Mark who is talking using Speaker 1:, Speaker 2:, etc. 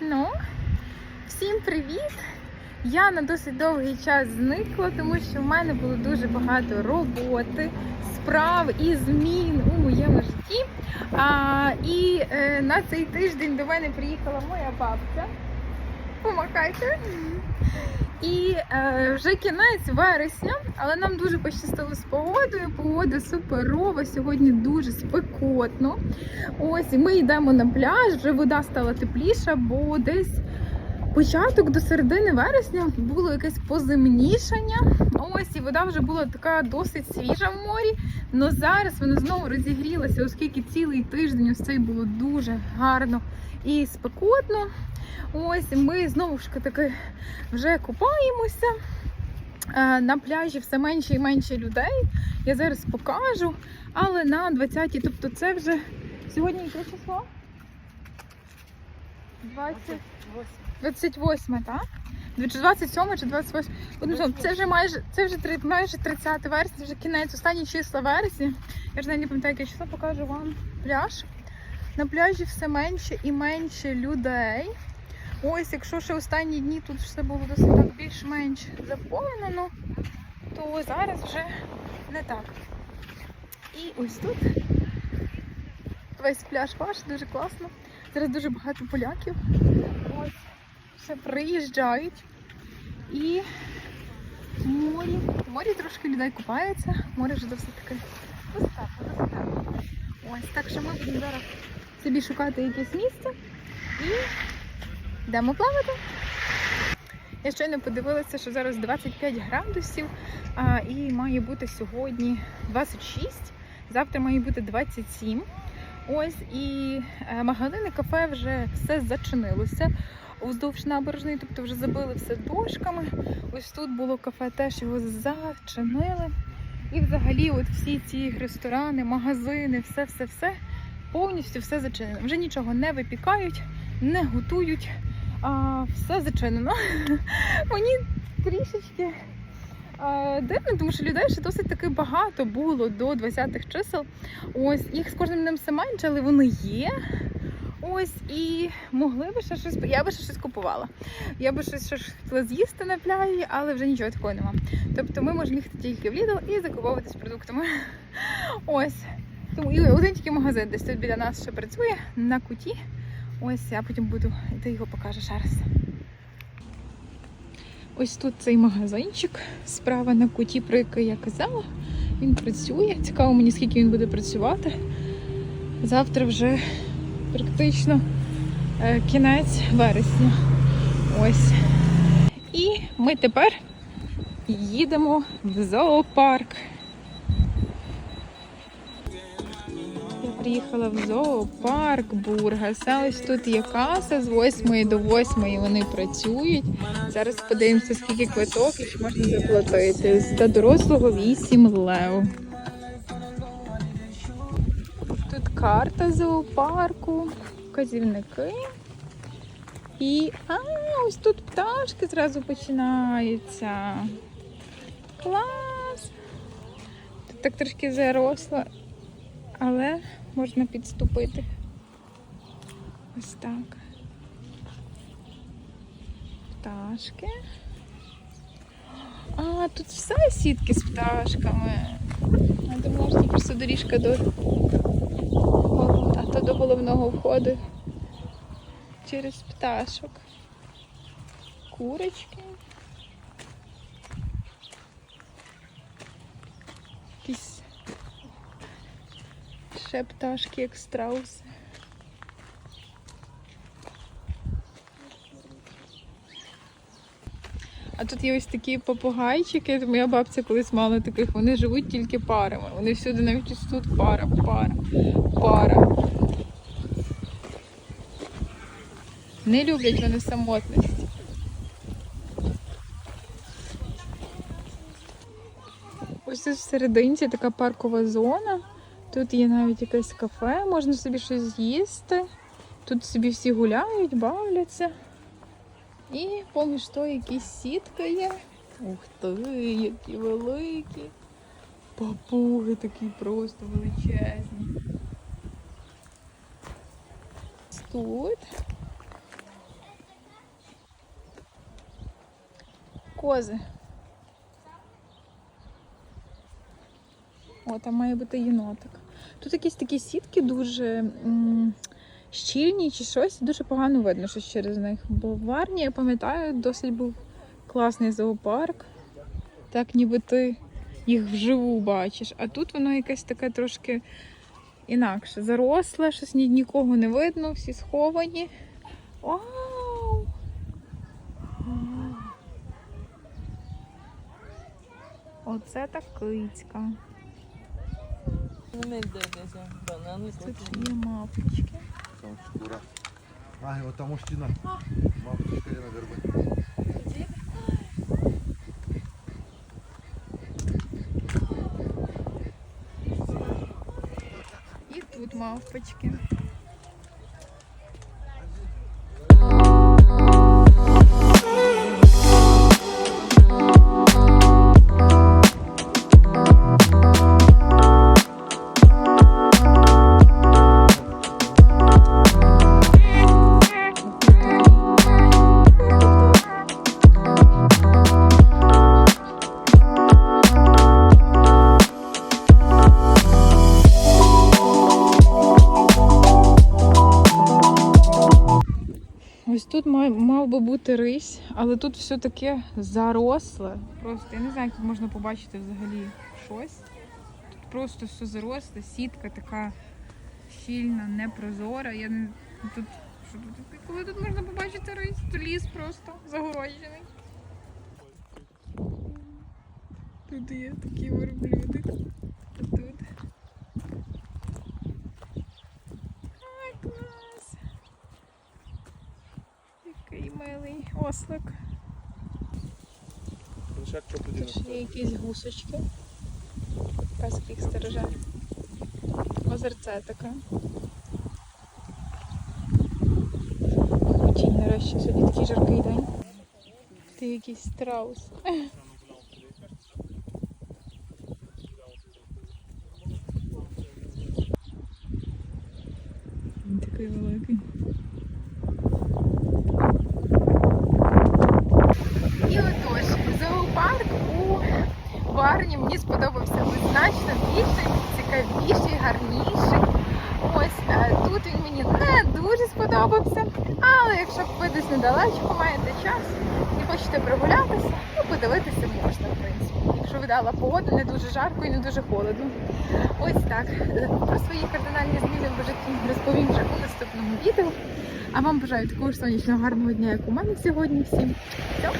Speaker 1: Ну, всім привіт! Я на досить довгий час зникла, тому що в мене було дуже багато роботи, справ і змін у моєму житті. А, і е, на цей тиждень до мене приїхала моя бабця. Помахайте. І е, вже кінець вересня, але нам дуже пощастило з погодою. Погода суперова. Сьогодні дуже спекотно. Ось і ми йдемо на пляж. Вже вода стала тепліша, бо десь початок до середини вересня було якесь поземнішання. Ось і вода вже була така досить свіжа в морі. але зараз вона знову розігрілася, оскільки цілий тиждень ось цей було дуже гарно і спекотно. Ось ми знову ж таки вже купаємося. Е, На пляжі все менше і менше людей. Я зараз покажу. Але на 20-ті, тобто це вже сьогодні яке число? 20... 28, так? Чи 27 чи 28. Одним словом, це вже майже це вже майже 30 вересня, вже кінець, останні числа вересня. Я ж навіть не пам'ятаю, яке число, покажу вам пляж. На пляжі все менше і менше людей. Ось, якщо ще останні дні тут все було досить так більш-менш заповнено, то зараз вже не так. І ось тут весь пляж ваш, дуже класно. Зараз дуже багато поляків. Ось ще приїжджають. І в морі, морі трошки людей купається, море вже досить таке достатньо. Ось, так що ми будемо зараз собі шукати якесь місце і йдемо плавати. Я щойно подивилася, що зараз 25 градусів, а, і має бути сьогодні 26, завтра має бути 27. Ось і е, магазини, кафе вже все зачинилося уздовж набережної, тобто вже забили все дошками. Ось тут було кафе, теж його зачинили. І взагалі, от всі ці ресторани, магазини, все-все-все повністю все зачинено. Вже нічого не випікають, не готують, а все зачинено. Мені трішечки дивно, тому що людей ще досить таки багато було до 20-х чисел. Ось їх з кожним днем все менше, але вони є. Ось і могли би ще щось. Я би ще щось купувала. Я би щось ще хотіла з'їсти на пляжі, але вже нічого такого нема. Тобто ми можемо їхати тільки в Lidl і закуповуватись продуктами. Ось. Тому і один тільки магазин десь тут біля нас ще працює на куті. Ось я потім буду, ти його покажу ще раз. Ось тут цей магазинчик справа на куті, про який я казала. Він працює. Цікаво мені, скільки він буде працювати. Завтра вже практично е, кінець вересня. Ось. І ми тепер їдемо в зоопарк. Приїхала в зоопарк Бургас. А Ось тут є каса з 8 до 8 вони працюють. Зараз подивимося, скільки квиток і чи можна заплатити. Для дорослого 8 лев. Тут карта зоопарку, вказівники. І а, ось тут пташки зразу починаються. Клас! Тут так трошки заросло, але можна підступити. Ось так. Пташки. А, тут все сітки з пташками. Я думала, що це просто доріжка до а до головного входу через пташок. Курочки. Якісь ще пташки, як страуси. А тут є ось такі попугайчики. Моя бабця колись мала таких, вони живуть тільки парами. Вони всюди навіть ось тут пара, пара, пара. Не люблять вони самотності. Ось тут всерединці така паркова зона. Тут є навіть якесь кафе, можна собі щось з'їсти. Тут собі всі гуляють, бавляться. І поміж того якісь сітка є. Ух ти, які великі. Папуги такі просто величезні. тут. Кози. О, там має бути єнотик. Тут якісь такі сітки дуже щільні чи щось. Дуже погано видно щось через них. Бо в Варні, я пам'ятаю, досить був класний зоопарк. Так ніби ти їх вживу бачиш. А тут воно якесь таке трошки інакше. Заросле, щось ні, нікого не видно, всі сховані. Оце так кицька.
Speaker 2: Дивляться, банани,
Speaker 1: Тут є.
Speaker 3: Там шкура. А, вот там мужчина. є на вербе.
Speaker 1: І тут мавпочки. Би бути рись, але тут все таке заросле. Просто я не знаю, як можна побачити взагалі щось. Тут просто все заросле, сітка така щільна, непрозора. Я не тут. Коли тут можна побачити рись? Тут ліс просто загороджений. Тут є такий верблюдик. А тут. Ай, клас! Милий ослик. Тут є якісь гусочки. Їх стереже. Озерце таке. Очень нарешті сьогодні такий жаркий день. Ти якийсь страус. Він такий великий. І отож, зоопарк у Варні мені сподобався значно більший, цікавіший, гарніший. Ось е, тут він мені не дуже сподобався. Але якщо десь недалечко маєте час і хочете прогулятися, ну подивитися можна, в принципі. Якщо видала погоду, не дуже жарко і не дуже холодно. Ось так. Про свої кардинальні зміни в житті розповім вже у наступному відео. А вам бажаю такого ж сонячного гарного дня, як у мене сьогодні. Всім. Все.